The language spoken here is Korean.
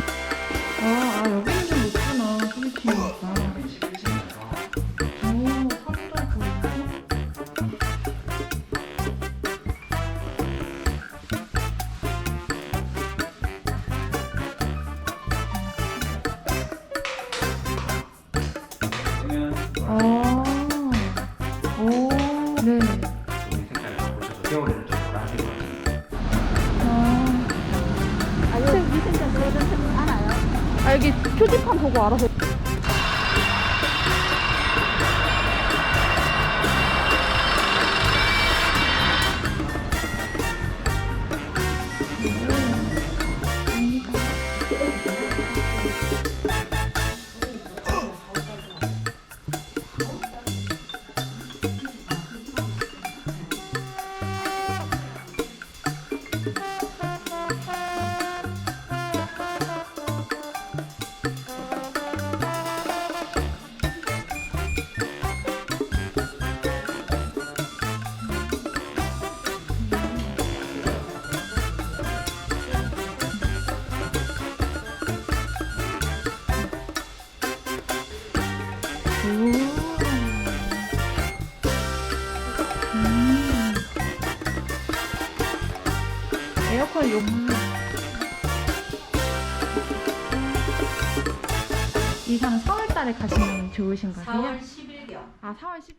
아, 아, 여기는 좀 높구나. 소개팅이니까. 아, 오, 사진도 색깔을 보셔서 기억을 해주세요. 아, 여기 표지판 보고 알아서. 에어컨 용. 이상 4월 달에 가시면 좋으신 거세요? 4월 10일경. 아, 4월 10일.